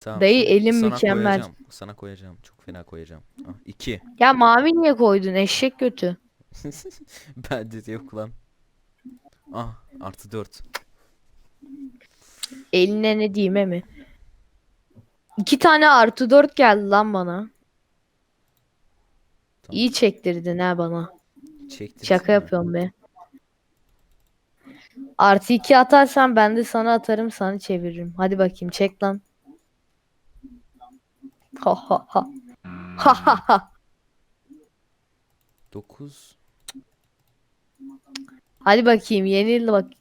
Tamam, Dayı, şimdi elim sana mükemmel. Koyacağım. Sana koyacağım. Çok fena koyacağım. Ah, iki. Ya mavi niye koydun? Eşek kötü. Bende de yok lan. Ah artı dört. Eline ne diyeyim mi? İki tane artı dört geldi lan bana. İyi çektirdin ha bana. Çektirsin Şaka mi? yapıyorum be. Artı iki atarsan ben de sana atarım sana çeviririm. Hadi bakayım çek lan. Ha ha ha. Ha ha ha. Dokuz. Hadi bakayım yenil bak.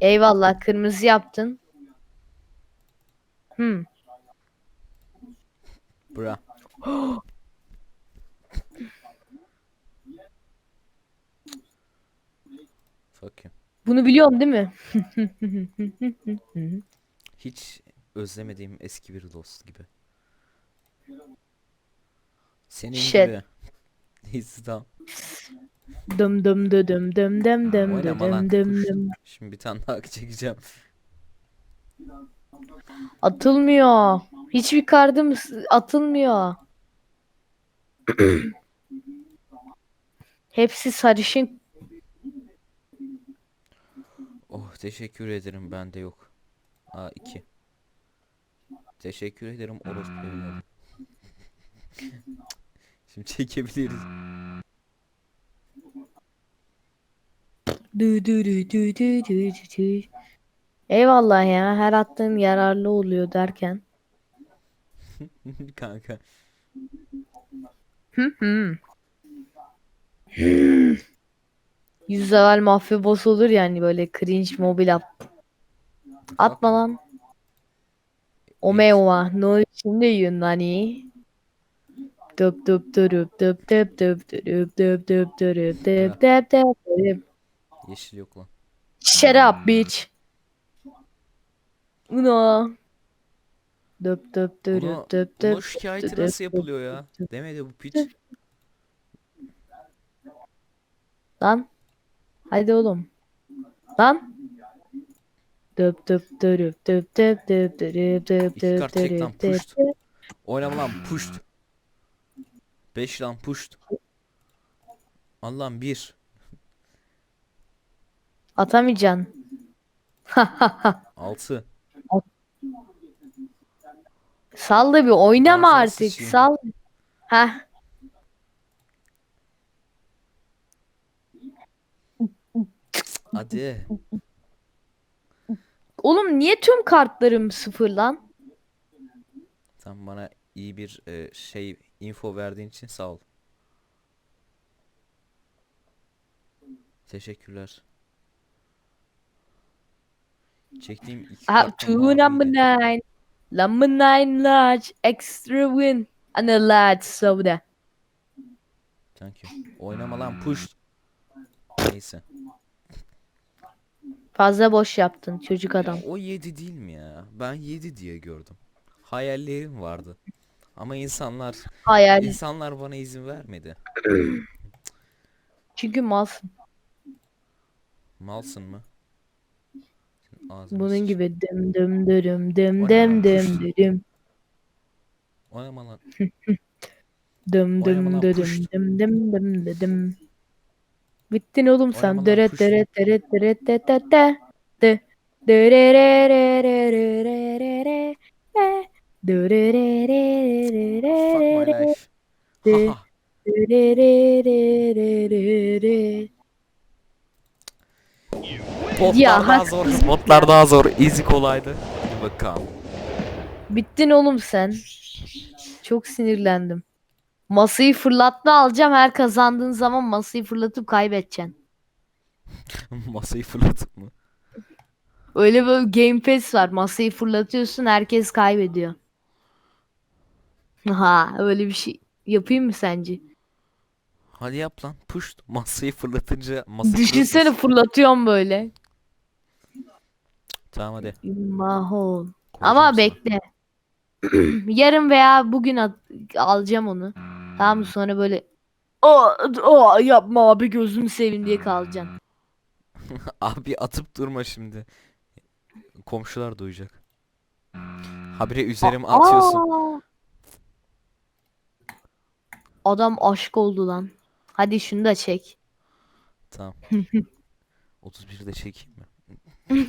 Eyvallah kırmızı yaptın. Hmm. Bra. Fuck you. Bunu biliyorum değil mi? Hiç özlemediğim eski bir dost gibi. Senin Shit. gibi. Neyse tamam. Dım dım dı dım dım dım dım dı Oynama lan. dım dım kuş. dım. Şimdi bir tane daha çekeceğim. Atılmıyor. Hiçbir kardım s- atılmıyor. Hepsi sarışın. Oh teşekkür ederim bende yok. Aa iki. Teşekkür ederim orospu evladım. Şimdi çekebiliriz. Dü dü dü dü dü dü dü dü. Eyvallah ya her attığın yararlı oluyor derken. Kanka. Hı hı. Yüz level mafya boss olur yani böyle cringe mobil at. Atma lan. Omewa no şimdi Yunani. Dıp dıp dırıp dıp dıp dıp dırıp dıp dıp dırıp dıp dıp dıp dırıp. Yeşil yok lan. Shut up bitch. Uno. Dıp dıp Bunu, dırıp dıp bunun dıp. şikayeti dıp nasıl dıp yapılıyor ya? Demedi bu piç. Lan. Haydi oğlum. Lan. Dıp dıp dırıp dıp dıp dıp dırıp dıp İki dıp kart çek lan, dırıp dıp puşt. Oynama lan puşt. 5 lan puşt. Allah'ım 1. Atamayacaksın. 6. Sal da bir oynama Ağzına artık. sıçayım. Sal. Heh. Hadi. Oğlum niye tüm kartlarım sıfır lan? Sen bana iyi bir e, şey info verdiğin için sağ ol. Teşekkürler. Çektiğim iki I have kart da two number nine. Number nine large extra win. And a large soda. Thank you. Oynama lan push. Neyse. Fazla boş yaptın çocuk Ya adam. o 7 değil mi ya? Ben 7 diye gördüm. Hayallerim vardı. Ama insanlar Hayal. insanlar bana izin vermedi. Çünkü malsın. Malsın mı? Ağzına Bunun sıçayım. gibi dım dım dırım dım dım dım dırım. Oynama lan. Dım dım dırım dım dım dım dım. Bittin oğlum sen. Oynama lan, Dere push. dere dere dere de de de. De. Dere re re re re re re re. Fuck my life. re re. Botlar Ya, daha zor. Botlar daha zor. Easy kolaydı. Hadi bakalım. Bittin oğlum sen. Çok sinirlendim. Masayı fırlatma alacağım. Her kazandığın zaman masayı fırlatıp kaybedeceksin. Masayı fırlatıp mı? Öyle böyle Game Pass var. Masayı fırlatıyorsun herkes kaybediyor. Ha, öyle bir şey yapayım mı sence? Hadi yap lan. Push. Masayı fırlatınca masa Düşünsene fırlatıyorum böyle. Tamam hadi. Mahol. Koyacağım Ama sana. bekle. Yarın veya bugün at- alacağım onu. Tamam mı? sonra böyle o, o yapma abi gözümü seveyim diye kalacaksın. Abi atıp durma şimdi. Komşular duyacak. Habire üzerime atıyorsun. Aa! Adam aşık oldu lan. Hadi şunu da çek. Tamam. 31'de çekeyim mi?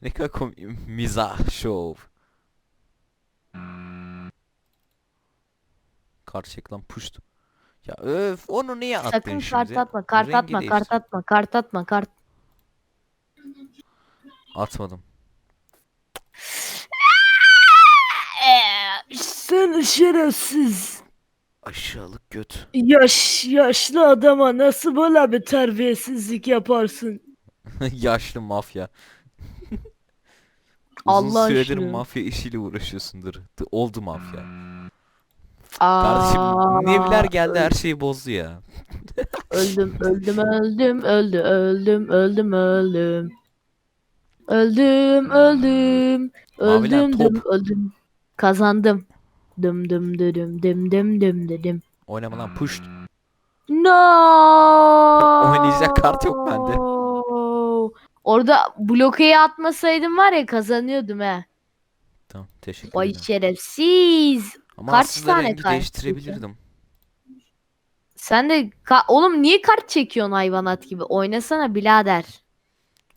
ne kadar komik. Mizah show. Kart çek lan puşt. Ya öf onu niye attın Sakın şimdi? kart atma, kart Rengi atma, kart atma, kart atma, kart. Atmadım. Sen şerefsiz. Aşağılık göt. Yaş, yaşlı adama nasıl böyle bir terbiyesizlik yaparsın? Yaşlı mafya. Uzun Allah süredir aşkına. mafya işiyle uğraşıyorsundur. The old mafya. Aa, Kardeşim Nevler geldi her şeyi bozdu ya. Öldüm, öldüm, öldüm, öldü, öldüm, öldüm, öldüm. Öldüm, öldüm, Maviler öldüm, top. öldüm. Kazandım. Dım dım dım dım dım dım dım. Oynama lan puşt. No. Oynayacak kart yok bende. Orada blokeyi atmasaydım var ya kazanıyordum he. Tamam teşekkür Vay ederim. şerefsiz. Ama kaç aslında tane rengi kart değiştirebilirdim. Sen de ka- oğlum niye kart çekiyorsun hayvanat gibi? Oynasana birader.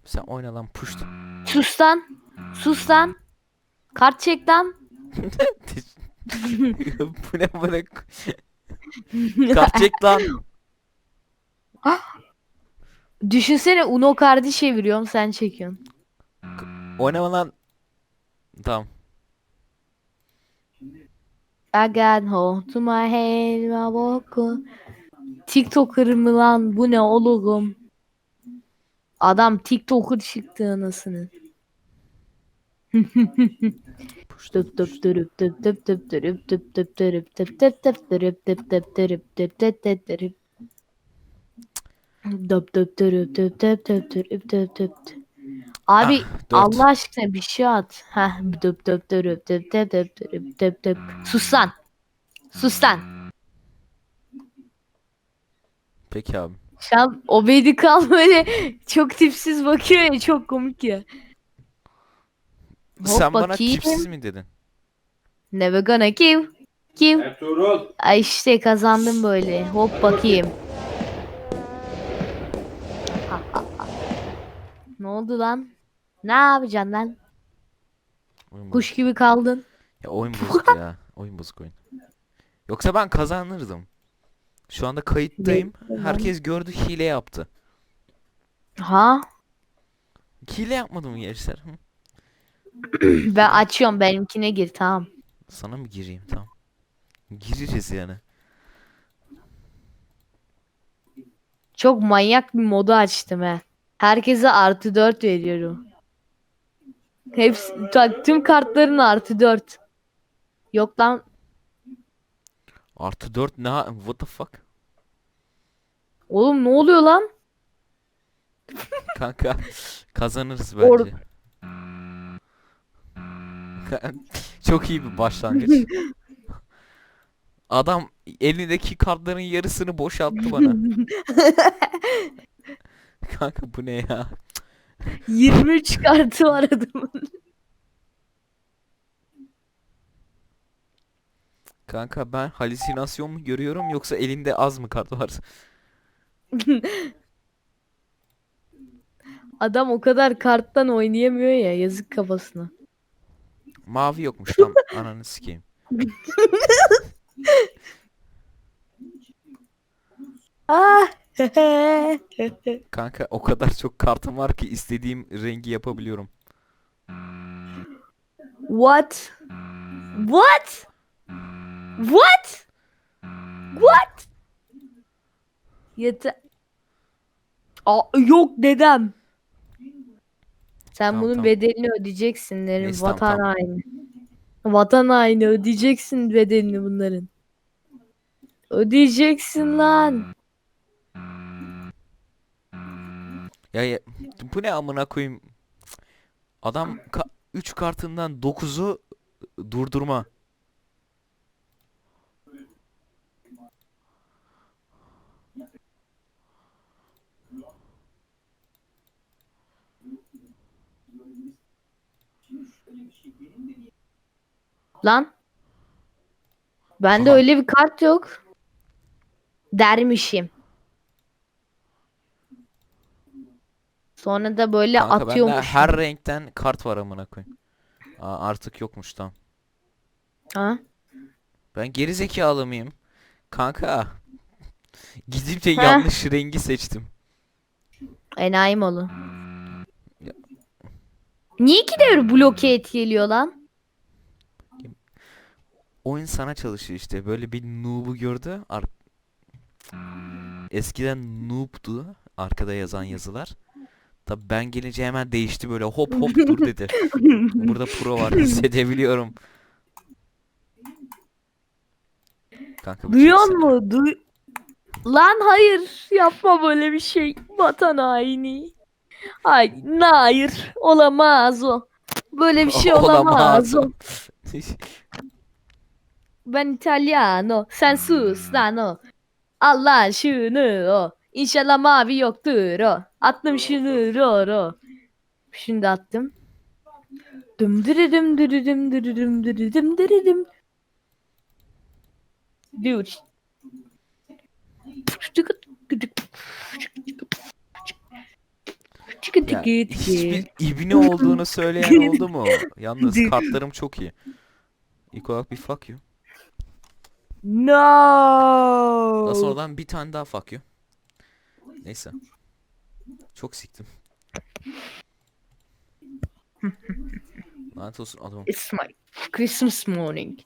Sen oyna lan puşt. Sus lan. Sus lan. Kart çek lan. bu ne? Kart çek lan. Düşünsene Uno kartı çeviriyorum sen çekiyorsun. Oynama lan. Tamam. I got hold to my head, my walk. TikToker mı lan? Bu ne oğlum? Adam TikToker çıktı anasını. Tıp tıp tırıp tıp tıp tıp tırıp tıp tıp tırıp tıp tıp tıp tırıp tıp tıp tırıp tıp tıp tıp tırıp. Tıp tıp tırıp tıp tıp tıp tırıp tıp tıp tı. Abi Ah. Allah aşkına bir şey at. Heh tıp tıp tırıp tıp tıp tıp tırıp tıp tıp. Sus lan. Sus lan. Peki abi. Şu an obedi kal böyle çok tipsiz bakıyor ya çok komik ya. Hop Sen bana bakayım. tipsiz mi dedin? Never gonna kill. Kill. Ertuğrul. Ay işte kazandım böyle. Hop bakayım. ne oldu lan? Ne yapacaksın lan? Oyun bozuk. Kuş gibi kaldın. Ya oyun bozuk ya. Oyun bozuk oyun. Yoksa ben kazanırdım. Şu anda kayıttayım. Herkes gördü hile yaptı. Ha? Hile yapmadı mı gençler? Hı? Ben açıyorum benimkine gir tamam. Sana mı gireyim? Tamam. Gireriz yani. Çok manyak bir modu açtım he. Herkese artı 4 veriyorum. Hepsi, tüm kartların artı 4. Yok lan Artı 4 ne? ha- What the fuck? oğlum ne oluyor lan? Kanka kazanırız Or- bence. Çok iyi bir başlangıç. Adam elindeki kartların yarısını boşalttı bana. Kanka bu ne ya? 23 kartı var adamın. Kanka ben halüsinasyon mu görüyorum yoksa elinde az mı kart var? Adam o kadar karttan oynayamıyor ya yazık kafasına. Mavi yokmuş tam ananı sikeyim. Ah. Kanka o kadar çok kartım var ki istediğim rengi yapabiliyorum. What? What? What? What? Yeter. Aa, yok dedem. Sen Tamam, bunun tamam. bedelini ödeyeceksin derim. Neyse, tamam, Vatan tamam. haini. Vatan haini ödeyeceksin bedelini bunların. Ödeyeceksin lan. Ya, ya bu ne amına koyayım? Adam 3 kartından 9'u durdurma. Lan. Bende Aha. öyle bir kart yok. Dermişim. Sonra da böyle Kanka bende atıyormuş. her renkten kart var amına koyayım. Aa, artık yokmuş tamam. Ha? Ben geri zekalı mıyım? Kanka. Gidip de Heh. yanlış rengi seçtim. Enayi malı. Ya. Niye iki devir bloke et geliyor lan? Oyun sana çalışıyor işte. Böyle bir noob'u gördü. Ar Eskiden noob'du arkada yazan yazılar. Tabi ben gelince hemen değişti böyle hop hop dur dedi. Burada pro var hissedebiliyorum. Kanka Duyuyor mu? Duy Lan hayır yapma böyle bir şey. Vatan haini. Ay hayır olamaz o. Böyle bir şey olamaz o. Ben İtalyano. Sen sus lan o. Allah şunu o. İnşallah mavi yoktur o. Attım şunu ro ro. Şimdi attım. Dım dırıdım dırıdım dırıdım dırıdım dırıdım. Dude. Ya, hiçbir ibne olduğunu söyleyen oldu mu? Yalnız kartlarım çok iyi. İlk olarak bir fuck you. Daha No. sonradan bir tane daha fuck you. Neyse. Çok siktim. Lanet olsun adamım. It's my Christmas morning.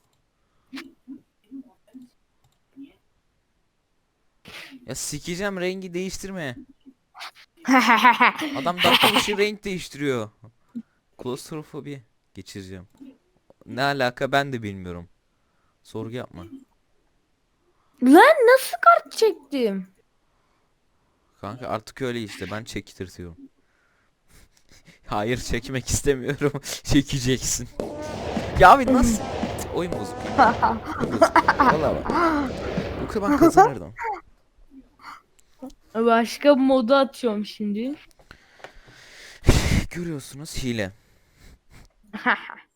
Ya sikeceğim rengi değiştirme. Adam dakika başı renk değiştiriyor. Klostrofobi geçireceğim. Ne alaka ben de bilmiyorum. Sorgu yapma. Lan nasıl kart çektim? Kanka artık öyle işte ben çektirtiyorum. Hayır çekmek istemiyorum. Çekeceksin. Ya abi nasıl? Oyun bozuk. Valla bak. Yoksa ben kazanırdım. Başka modu atıyorum şimdi. Görüyorsunuz hile.